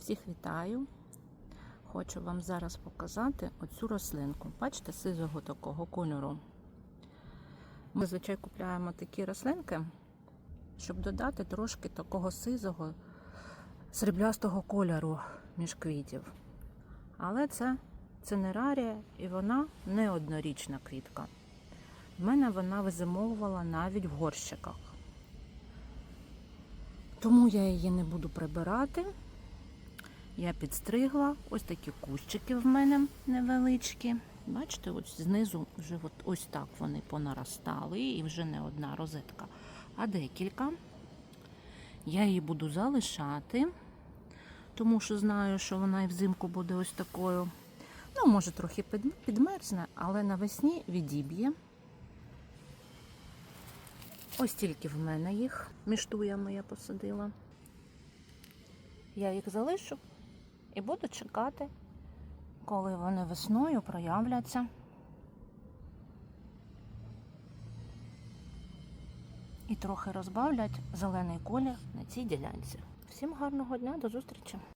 Всіх вітаю. Хочу вам зараз показати оцю рослинку. Бачите, сизого такого кольору. Ми зазвичай купляємо такі рослинки, щоб додати трошки такого сизого сріблястого кольору між квітів. Але це цинерарія і вона не однорічна квітка. В мене вона визимовувала навіть в горщиках. Тому я її не буду прибирати. Я підстригла. Ось такі кущики в мене невеличкі. Бачите, ось знизу вже от ось так вони понаростали, і вже не одна розетка, а декілька. Я її буду залишати, тому що знаю, що вона і взимку буде ось такою. Ну, може, трохи підмерзне, але навесні відіб'є. Ось тільки в мене їх між туями я посадила. Я їх залишу і буду чекати, коли вони весною проявляться. І трохи розбавлять зелений колір на цій ділянці. Всім гарного дня, до зустрічі!